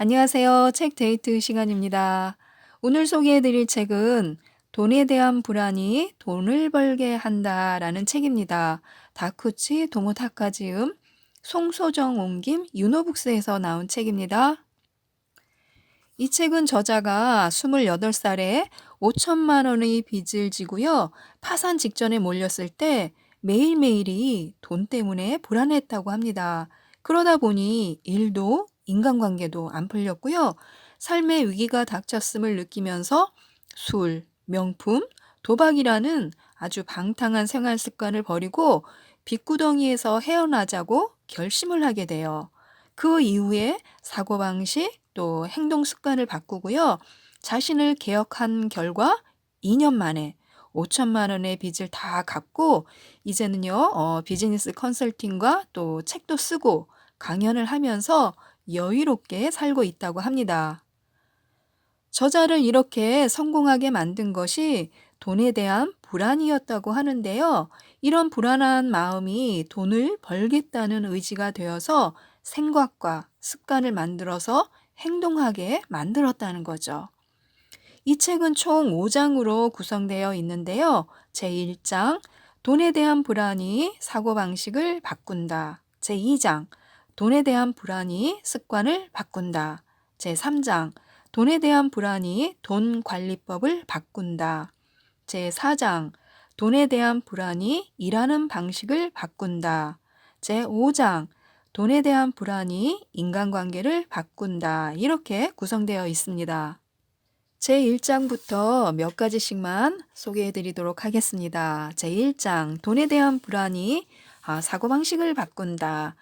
안녕하세요. 책 데이트 시간입니다. 오늘 소개해 드릴 책은 돈에 대한 불안이 돈을 벌게 한다 라는 책입니다. 다쿠치 도모타카 지음, 송소정 옮김 유노북스에서 나온 책입니다. 이 책은 저자가 28살에 5천만 원의 빚을 지고요. 파산 직전에 몰렸을 때 매일매일이 돈 때문에 불안했다고 합니다. 그러다 보니 일도 인간관계도 안 풀렸고요. 삶의 위기가 닥쳤음을 느끼면서 술, 명품, 도박이라는 아주 방탕한 생활 습관을 버리고 빚구덩이에서 헤어나자고 결심을 하게 돼요. 그 이후에 사고방식 또 행동 습관을 바꾸고요. 자신을 개혁한 결과 2년 만에 5천만 원의 빚을 다 갚고 이제는요, 어, 비즈니스 컨설팅과 또 책도 쓰고 강연을 하면서 여유롭게 살고 있다고 합니다. 저자를 이렇게 성공하게 만든 것이 돈에 대한 불안이었다고 하는데요. 이런 불안한 마음이 돈을 벌겠다는 의지가 되어서 생각과 습관을 만들어서 행동하게 만들었다는 거죠. 이 책은 총 5장으로 구성되어 있는데요. 제1장, 돈에 대한 불안이 사고방식을 바꾼다. 제2장, 돈에 대한 불안이 습관을 바꾼다. 제3장, 돈에 대한 불안이 돈 관리법을 바꾼다. 제4장, 돈에 대한 불안이 일하는 방식을 바꾼다. 제5장, 돈에 대한 불안이 인간관계를 바꾼다. 이렇게 구성되어 있습니다. 제1장부터 몇 가지씩만 소개해 드리도록 하겠습니다. 제1장, 돈에 대한 불안이 아, 사고방식을 바꾼다.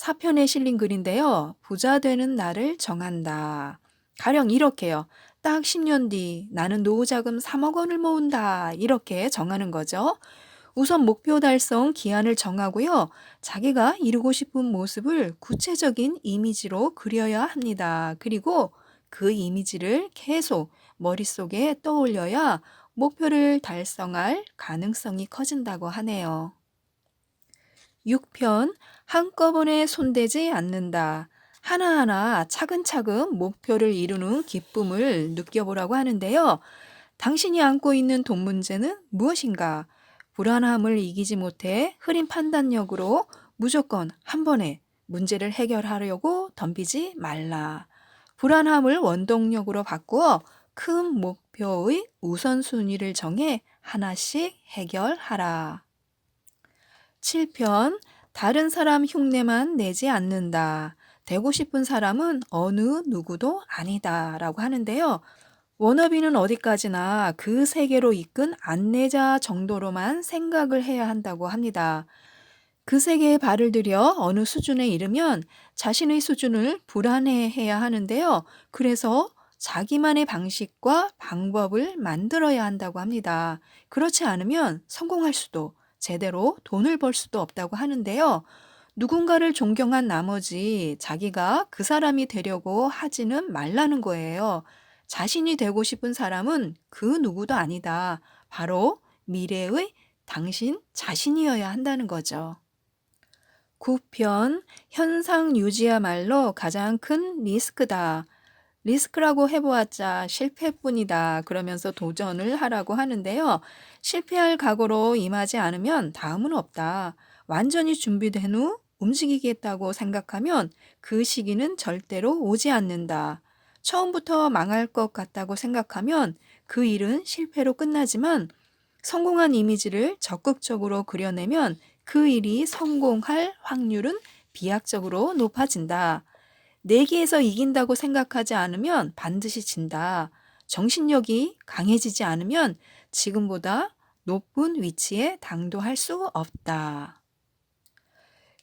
사편에 실린 글인데요. 부자 되는 날을 정한다. 가령 이렇게요. 딱 10년 뒤 나는 노후자금 3억 원을 모은다. 이렇게 정하는 거죠. 우선 목표 달성 기한을 정하고요. 자기가 이루고 싶은 모습을 구체적인 이미지로 그려야 합니다. 그리고 그 이미지를 계속 머릿속에 떠올려야 목표를 달성할 가능성이 커진다고 하네요. 6편 한꺼번에 손대지 않는다. 하나하나 차근차근 목표를 이루는 기쁨을 느껴보라고 하는데요. 당신이 안고 있는 돈 문제는 무엇인가? 불안함을 이기지 못해 흐린 판단력으로 무조건 한 번에 문제를 해결하려고 덤비지 말라. 불안함을 원동력으로 바꾸어 큰 목표의 우선순위를 정해 하나씩 해결하라. 7편 다른 사람 흉내만 내지 않는다. 되고 싶은 사람은 어느 누구도 아니다. 라고 하는데요. 워너비는 어디까지나 그 세계로 이끈 안내자 정도로만 생각을 해야 한다고 합니다. 그 세계에 발을 들여 어느 수준에 이르면 자신의 수준을 불안해해야 하는데요. 그래서 자기만의 방식과 방법을 만들어야 한다고 합니다. 그렇지 않으면 성공할 수도 제대로 돈을 벌 수도 없다고 하는데요. 누군가를 존경한 나머지 자기가 그 사람이 되려고 하지는 말라는 거예요. 자신이 되고 싶은 사람은 그 누구도 아니다. 바로 미래의 당신 자신이어야 한다는 거죠. 9편 현상 유지야말로 가장 큰 리스크다. 리스크라고 해보았자 실패뿐이다. 그러면서 도전을 하라고 하는데요. 실패할 각오로 임하지 않으면 다음은 없다. 완전히 준비된 후 움직이겠다고 생각하면 그 시기는 절대로 오지 않는다. 처음부터 망할 것 같다고 생각하면 그 일은 실패로 끝나지만 성공한 이미지를 적극적으로 그려내면 그 일이 성공할 확률은 비약적으로 높아진다. 내기에서 이긴다고 생각하지 않으면 반드시 진다. 정신력이 강해지지 않으면 지금보다 높은 위치에 당도할 수 없다.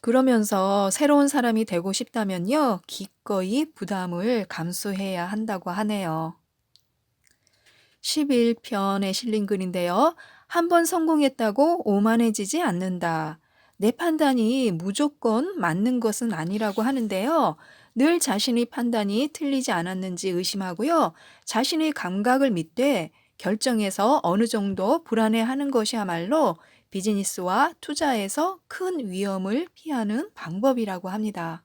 그러면서 새로운 사람이 되고 싶다면요, 기꺼이 부담을 감수해야 한다고 하네요. 11편에 실린 글인데요. 한 번 성공했다고 오만해지지 않는다. 내 판단이 무조건 맞는 것은 아니라고 하는데요. 늘 자신의 판단이 틀리지 않았는지 의심하고요. 자신의 감각을 믿되 결정해서 어느 정도 불안해하는 것이야말로 비즈니스와 투자에서 큰 위험을 피하는 방법이라고 합니다.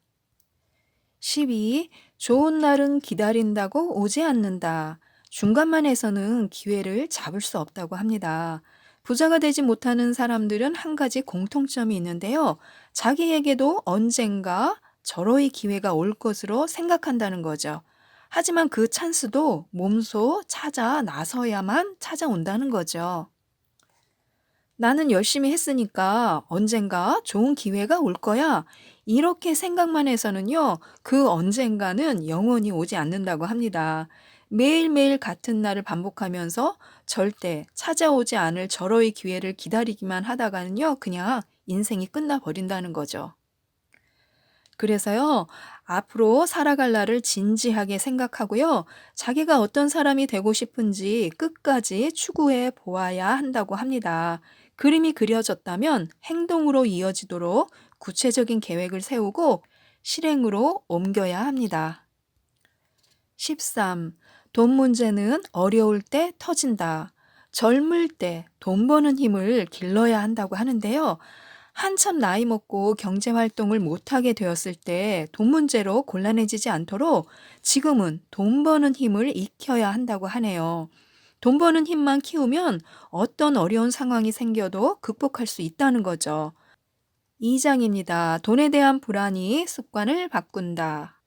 12. 좋은 날은 기다린다고 오지 않는다. 중간만에서는 기회를 잡을 수 없다고 합니다. 부자가 되지 못하는 사람들은 한 가지 공통점이 있는데요. 자기에게도 언젠가 저러의 기회가 올 것으로 생각한다는 거죠. 하지만 그 찬스도 몸소 찾아 나서야만 찾아온다는 거죠. 나는 열심히 했으니까 언젠가 좋은 기회가 올 거야. 이렇게 생각만 해서는요, 그 언젠가는 영원히 오지 않는다고 합니다. 매일매일 같은 날을 반복하면서 절대 찾아오지 않을 절호의 기회를 기다리기만 하다가는요, 그냥 인생이 끝나버린다는 거죠. 그래서요, 앞으로 살아갈 날을 진지하게 생각하고요, 자기가 어떤 사람이 되고 싶은지 끝까지 추구해 보아야 한다고 합니다. 그림이 그려졌다면 행동으로 이어지도록 구체적인 계획을 세우고 실행으로 옮겨야 합니다. 13. 돈 문제는 어려울 때 터진다. 젊을 때 돈 버는 힘을 길러야 한다고 하는데요. 한참 나이 먹고 경제 활동을 못하게 되었을 때 돈 문제로 곤란해지지 않도록 지금은 돈 버는 힘을 익혀야 한다고 하네요. 돈 버는 힘만 키우면 어떤 어려운 상황이 생겨도 극복할 수 있다는 거죠. 2장입니다. 돈에 대한 불안이 습관을 바꾼다.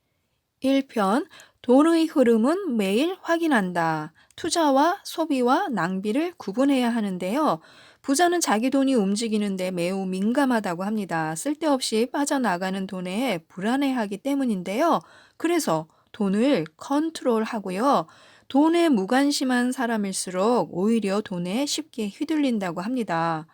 1편 돈의 흐름은 매일 확인한다. 투자와 소비와 낭비를 구분해야 하는데요. 부자는 자기 돈이 움직이는데 매우 민감하다고 합니다. 쓸데없이 빠져나가는 돈에 불안해하기 때문인데요. 그래서 돈을 컨트롤하고요. 돈에 무관심한 사람일수록 오히려 돈에 쉽게 휘둘린다고 합니다.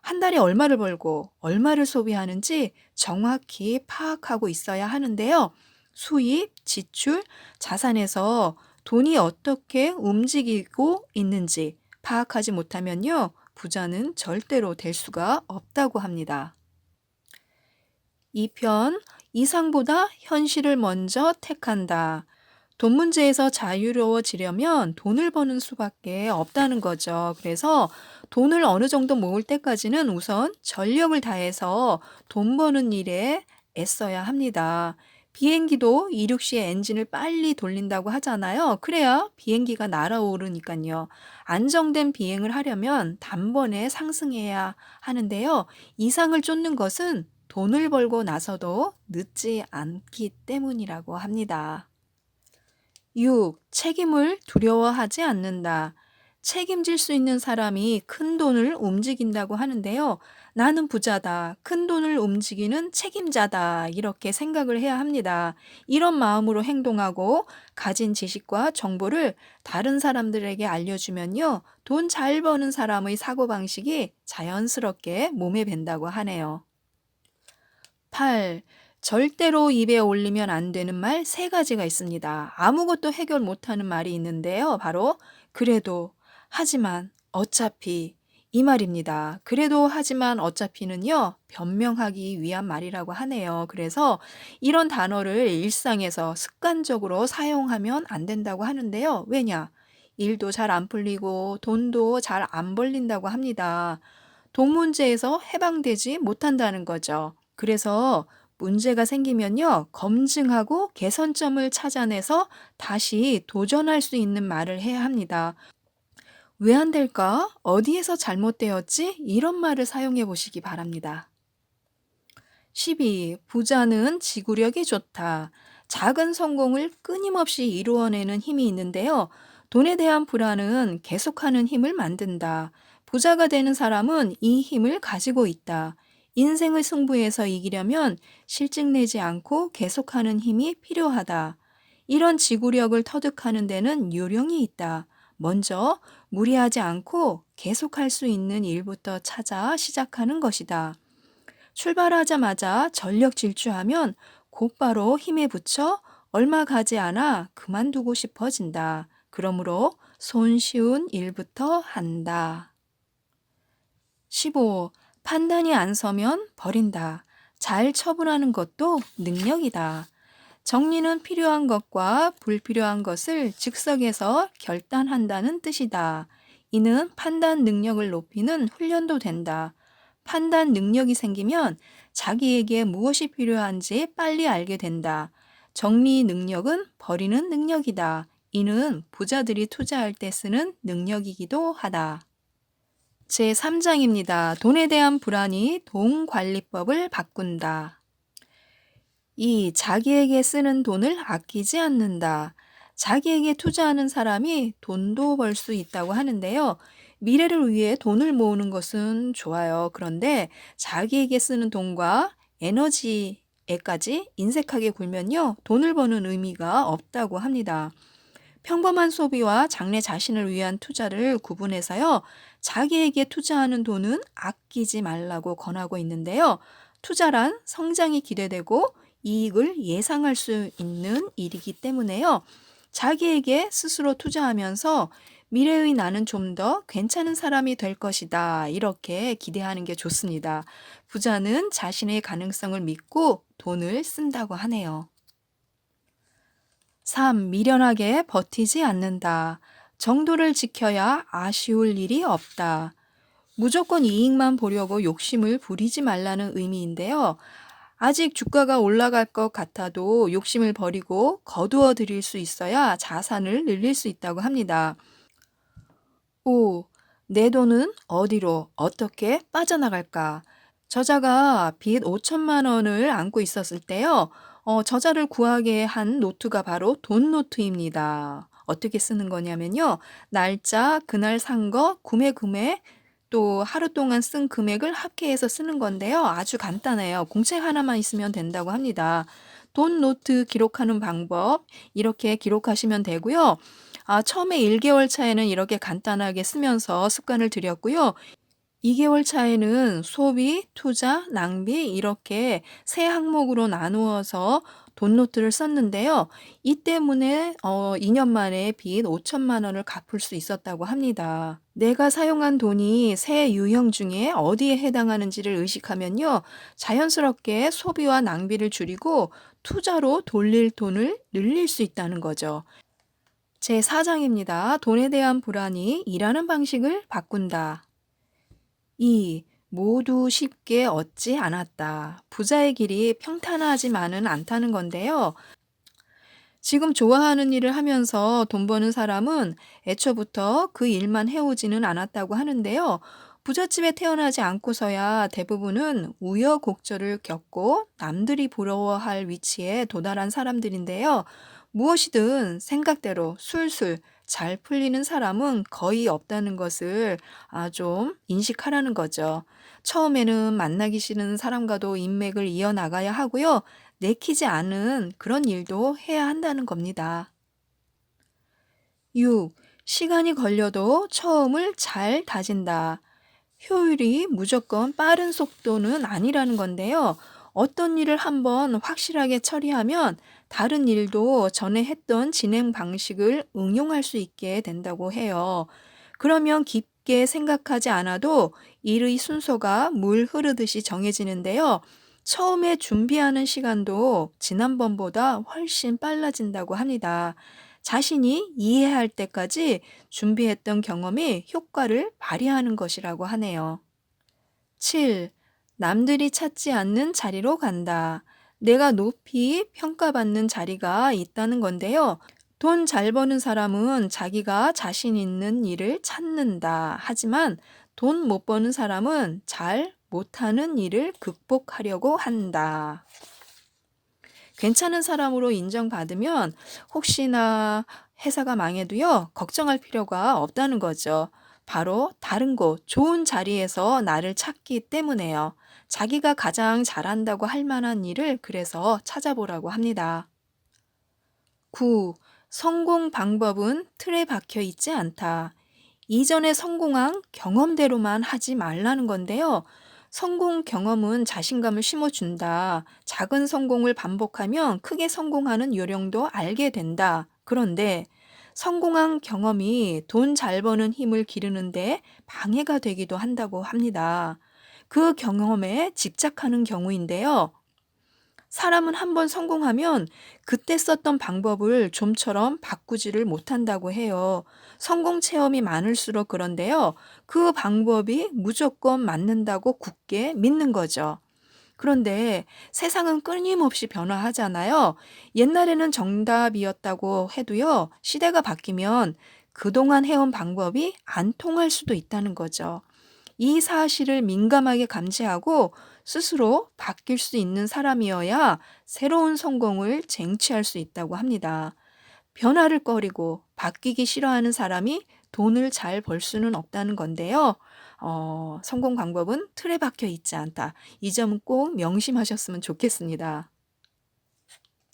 한 달에 얼마를 벌고 얼마를 소비하는지 정확히 파악하고 있어야 하는데요. 수입, 지출, 자산에서 돈이 어떻게 움직이고 있는지 파악하지 못하면요. 부자는 절대로 될 수가 없다고 합니다. 2편 이상보다 현실을 먼저 택한다. 돈 문제에서 자유로워지려면 돈을 버는 수밖에 없다는 거죠. 그래서 돈을 어느 정도 모을 때까지는 우선 전력을 다해서 돈 버는 일에 애써야 합니다. 비행기도 이륙 시에 엔진을 빨리 돌린다고 하잖아요. 그래야 비행기가 날아오르니까요. 안정된 비행을 하려면 단번에 상승해야 하는데요. 이상을 쫓는 것은 돈을 벌고 나서도 늦지 않기 때문이라고 합니다. 6. 책임을 두려워하지 않는다. 책임질 수 있는 사람이 큰 돈을 움직인다고 하는데요. 나는 부자다. 큰 돈을 움직이는 책임자다. 이렇게 생각을 해야 합니다. 이런 마음으로 행동하고 가진 지식과 정보를 다른 사람들에게 알려주면요. 돈 잘 버는 사람의 사고방식이 자연스럽게 몸에 밴다고 하네요. 8. 절대로 입에 올리면 안 되는 말 세 가지가 있습니다. 아무것도 해결 못하는 말이 있는데요. 바로 그래도 하지만 어차피 이 말입니다. 그래도 하지만 어차피는요, 변명하기 위한 말이라고 하네요. 그래서 이런 단어를 일상에서 습관적으로 사용하면 안 된다고 하는데요. 왜냐? 일도 잘 안 풀리고 돈도 잘 안 벌린다고 합니다. 돈 문제에서 해방되지 못한다는 거죠. 그래서 문제가 생기면요, 검증하고 개선점을 찾아내서 다시 도전할 수 있는 말을 해야 합니다. 왜 안 될까? 어디에서 잘못되었지? 이런 말을 사용해 보시기 바랍니다. 12. 부자는 지구력이 좋다. 작은 성공을 끊임없이 이루어내는 힘이 있는데요. 돈에 대한 불안은 계속하는 힘을 만든다. 부자가 되는 사람은 이 힘을 가지고 있다. 인생의 승부에서 이기려면 실증내지 않고 계속하는 힘이 필요하다. 이런 지구력을 터득하는 데는 요령이 있다. 먼저 무리하지 않고 계속할 수 있는 일부터 찾아 시작하는 것이다. 출발하자마자 전력 질주하면 곧바로 힘에 붙여 얼마 가지 않아 그만두고 싶어진다. 그러므로 손쉬운 일부터 한다. 15. 판단이 안 서면 버린다. 잘 처분하는 것도 능력이다. 정리는 필요한 것과 불필요한 것을 즉석에서 결단한다는 뜻이다. 이는 판단 능력을 높이는 훈련도 된다. 판단 능력이 생기면 자기에게 무엇이 필요한지 빨리 알게 된다. 정리 능력은 버리는 능력이다. 이는 부자들이 투자할 때 쓰는 능력이기도 하다. 제3장입니다. 돈에 대한 불안이 돈 관리법을 바꾼다. 이 자기에게 쓰는 돈을 아끼지 않는다. 자기에게 투자하는 사람이 돈도 벌 수 있다고 하는데요. 미래를 위해 돈을 모으는 것은 좋아요. 그런데 자기에게 쓰는 돈과 에너지에까지 인색하게 굴면요. 돈을 버는 의미가 없다고 합니다. 평범한 소비와 장래 자신을 위한 투자를 구분해서요. 자기에게 투자하는 돈은 아끼지 말라고 권하고 있는데요. 투자란 성장이 기대되고 이익을 예상할 수 있는 일이기 때문에요. 자기에게 스스로 투자하면서 미래의 나는 좀 더 괜찮은 사람이 될 것이다. 이렇게 기대하는 게 좋습니다. 부자는 자신의 가능성을 믿고 돈을 쓴다고 하네요. 3. 미련하게 버티지 않는다. 정도를 지켜야 아쉬울 일이 없다. 무조건 이익만 보려고 욕심을 부리지 말라는 의미인데요. 아직 주가가 올라갈 것 같아도 욕심을 버리고 거두어 들일 수 있어야 자산을 늘릴 수 있다고 합니다. 5. 내 돈은 어디로 어떻게 빠져나갈까? 저자가 빚 5천만 원을 안고 있었을 때요. 어, 저자를 구하게 한 노트가 바로 돈 노트입니다. 어떻게 쓰는 거냐면요. 날짜, 그날 산 거, 구매 금액, 또 하루 동안 쓴 금액을 합계해서 쓰는 건데요. 아주 간단해요. 공책 하나만 있으면 된다고 합니다. 돈 노트 기록하는 방법 이렇게 기록하시면 되고요. 아, 처음에 1개월 차에는 이렇게 간단하게 쓰면서 습관을 들였고요. 2개월 차에는 소비, 투자, 낭비 이렇게 세 항목으로 나누어서 돈 노트를 썼는데요. 이 때문에 어, 2년 만에 빚 5천만 원을 갚을 수 있었다고 합니다. 내가 사용한 돈이 세 유형 중에 어디에 해당하는지를 의식하면요. 자연스럽게 소비와 낭비를 줄이고 투자로 돌릴 돈을 늘릴 수 있다는 거죠. 제 4장입니다. 돈에 대한 불안이 일하는 방식을 바꾼다. 2. 모두 쉽게 얻지 않았다. 부자의 길이 평탄하지만은 않다는 건데요. 지금 좋아하는 일을 하면서 돈 버는 사람은 애초부터 그 일만 해오지는 않았다고 하는데요. 부잣집에 태어나지 않고서야 대부분은 우여곡절을 겪고 남들이 부러워할 위치에 도달한 사람들인데요. 무엇이든 생각대로 술술 잘 풀리는 사람은 거의 없다는 것을 아, 좀 인식하라는 거죠. 처음에는 만나기 싫은 사람과도 인맥을 이어나가야 하고요. 내키지 않은 그런 일도 해야 한다는 겁니다. 6. 시간이 걸려도 처음을 잘 다진다. 효율이 무조건 빠른 속도는 아니라는 건데요. 어떤 일을 한번 확실하게 처리하면 다른 일도 전에 했던 진행 방식을 응용할 수 있게 된다고 해요. 그러면 깊게 생각하지 않아도 일의 순서가 물 흐르듯이 정해지는데요. 처음에 준비하는 시간도 지난번보다 훨씬 빨라진다고 합니다. 자신이 이해할 때까지 준비했던 경험이 효과를 발휘하는 것이라고 하네요. 7. 남들이 찾지 않는 자리로 간다. 내가 높이 평가받는 자리가 있다는 건데요. 돈 잘 버는 사람은 자기가 자신 있는 일을 찾는다. 하지만 돈 못 버는 사람은 잘 못하는 일을 극복하려고 한다. 괜찮은 사람으로 인정받으면 혹시나 회사가 망해도요, 걱정할 필요가 없다는 거죠. 바로 다른 곳, 좋은 자리에서 나를 찾기 때문에요. 자기가 가장 잘한다고 할 만한 일을 그래서 찾아보라고 합니다. 9. 성공 방법은 틀에 박혀 있지 않다. 이전에 성공한 경험대로만 하지 말라는 건데요. 성공 경험은 자신감을 심어준다. 작은 성공을 반복하면 크게 성공하는 요령도 알게 된다. 그런데 성공한 경험이 돈 잘 버는 힘을 기르는데 방해가 되기도 한다고 합니다. 그 경험에 집착하는 경우인데요. 사람은 한번 성공하면 그때 썼던 방법을 좀처럼 바꾸지를 못한다고 해요. 성공 체험이 많을수록 그런데요. 그 방법이 무조건 맞는다고 굳게 믿는 거죠. 그런데 세상은 끊임없이 변화하잖아요. 옛날에는 정답이었다고 해도요, 시대가 바뀌면 그동안 해온 방법이 안 통할 수도 있다는 거죠. 이 사실을 민감하게 감지하고 스스로 바뀔 수 있는 사람이어야 새로운 성공을 쟁취할 수 있다고 합니다. 변화를 꺼리고 바뀌기 싫어하는 사람이 돈을 잘 벌 수는 없다는 건데요. 어, 성공 방법은 틀에 박혀 있지 않다. 이 점은 꼭 명심하셨으면 좋겠습니다.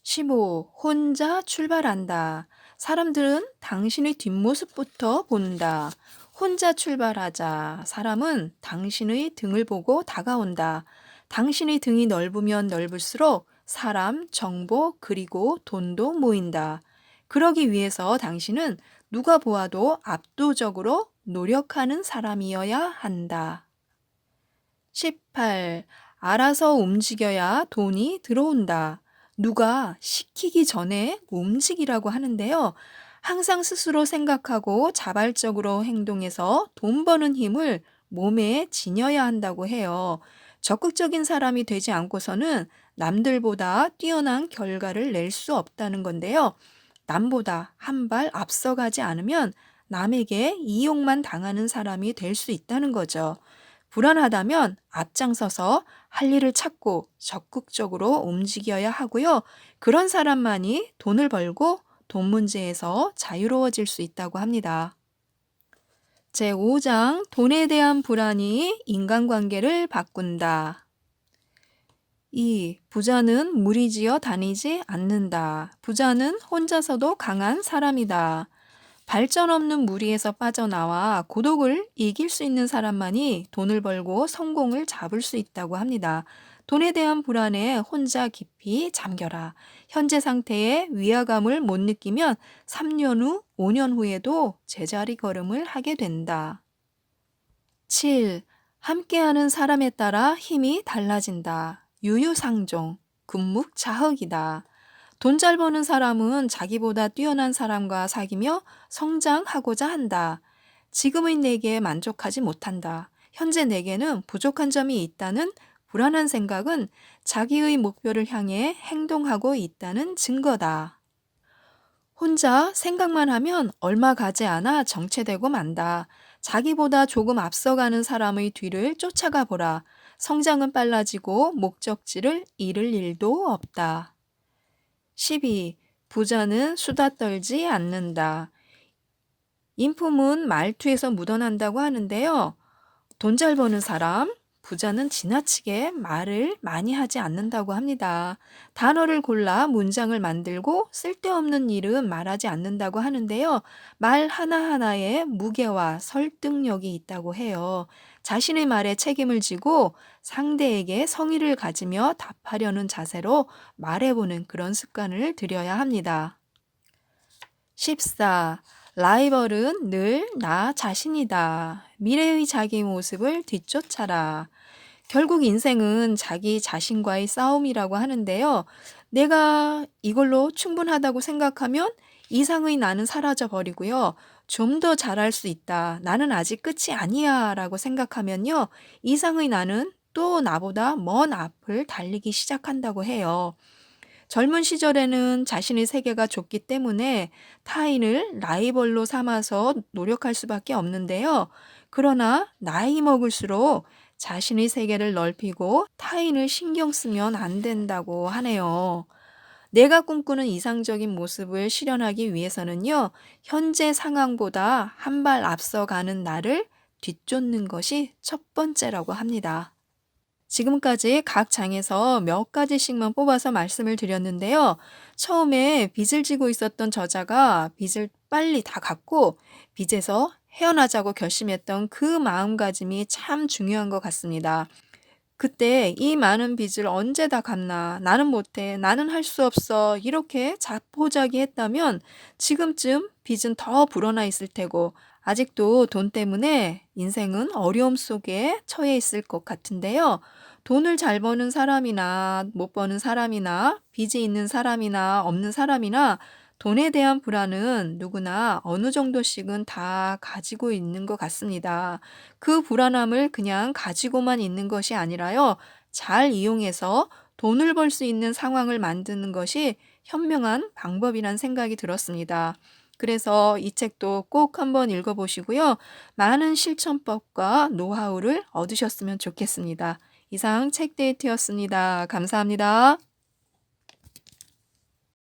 15. 혼자 출발한다. 사람들은 당신의 뒷모습부터 본다. 혼자 출발하자. 사람은 당신의 등을 보고 다가온다. 당신의 등이 넓으면 넓을수록 사람, 정보, 그리고 돈도 모인다. 그러기 위해서 당신은 누가 보아도 압도적으로 노력하는 사람이어야 한다. 18. 알아서 움직여야 돈이 들어온다. 누가 시키기 전에 움직이라고 하는데요. 항상 스스로 생각하고 자발적으로 행동해서 돈 버는 힘을 몸에 지녀야 한다고 해요. 적극적인 사람이 되지 않고서는 남들보다 뛰어난 결과를 낼 수 없다는 건데요. 남보다 한 발 앞서가지 않으면 남에게 이용만 당하는 사람이 될 수 있다는 거죠. 불안하다면 앞장서서 할 일을 찾고 적극적으로 움직여야 하고요. 그런 사람만이 돈을 벌고 돈 문제에서 자유로워질 수 있다고 합니다. 제5장 돈에 대한 불안이 인간관계를 바꾼다. 2. 부자는 무리지어 다니지 않는다. 부자는 혼자서도 강한 사람이다. 발전 없는 무리에서 빠져나와 고독을 이길 수 있는 사람만이 돈을 벌고 성공을 잡을 수 있다고 합니다. 돈에 대한 불안에 혼자 깊이 잠겨라. 현재 상태에 위화감을 못 느끼면 3년 후, 5년 후에도 제자리 걸음을 하게 된다. 7. 함께하는 사람에 따라 힘이 달라진다. 유유상종, 금묵자흑이다. 돈 잘 버는 사람은 자기보다 뛰어난 사람과 사귀며 성장하고자 한다. 지금의 내게 만족하지 못한다. 현재 내게는 부족한 점이 있다는 불안한 생각은 자기의 목표를 향해 행동하고 있다는 증거다. 혼자 생각만 하면 얼마 가지 않아 정체되고 만다. 자기보다 조금 앞서가는 사람의 뒤를 쫓아가 보라. 성장은 빨라지고 목적지를 잃을 일도 없다. 12. 부자는 수다 떨지 않는다. 인품은 말투에서 묻어난다고 하는데요. 돈 잘 버는 사람, 부자는 지나치게 말을 많이 하지 않는다고 합니다. 단어를 골라 문장을 만들고 쓸데없는 일은 말하지 않는다고 하는데요. 말 하나하나에 무게와 설득력이 있다고 해요. 자신의 말에 책임을 지고 상대에게 성의를 가지며 답하려는 자세로 말해보는 그런 습관을 들여야 합니다. 14. 라이벌은 늘 나 자신이다. 미래의 자기 모습을 뒤쫓아라. 결국 인생은 자기 자신과의 싸움이라고 하는데요. 내가 이걸로 충분하다고 생각하면 이상의 나는 사라져 버리고요. 좀 더 잘할 수 있다. 나는 아직 끝이 아니야. 라고 생각하면요. 이상의 나는 또 나보다 먼 앞을 달리기 시작한다고 해요. 젊은 시절에는 자신의 세계가 좁기 때문에 타인을 라이벌로 삼아서 노력할 수밖에 없는데요. 그러나 나이 먹을수록 자신의 세계를 넓히고 타인을 신경 쓰면 안 된다고 하네요. 내가 꿈꾸는 이상적인 모습을 실현하기 위해서는요, 현재 상황보다 한 발 앞서가는 나를 뒤쫓는 것이 첫 번째라고 합니다. 지금까지 각 장에서 몇 가지씩만 뽑아서 말씀을 드렸는데요. 처음에 빚을 지고 있었던 저자가 빚을 빨리 다 갚고 빚에서 헤어나자고 결심했던 그 마음가짐이 참 중요한 것 같습니다. 그때 이 많은 빚을 언제 다 갚나, 나는 못해, 나는 할 수 없어, 이렇게 자포자기 했다면 지금쯤 빚은 더 불어나 있을 테고, 아직도 돈 때문에 인생은 어려움 속에 처해 있을 것 같은데요. 돈을 잘 버는 사람이나 못 버는 사람이나 빚이 있는 사람이나 없는 사람이나 돈에 대한 불안은 누구나 어느 정도씩은 다 가지고 있는 것 같습니다. 그 불안함을 그냥 가지고만 있는 것이 아니라요. 잘 이용해서 돈을 벌 수 있는 상황을 만드는 것이 현명한 방법이란 생각이 들었습니다. 그래서 이 책도 꼭 한번 읽어보시고요. 많은 실천법과 노하우를 얻으셨으면 좋겠습니다. 이상 책 데이트였습니다. 감사합니다.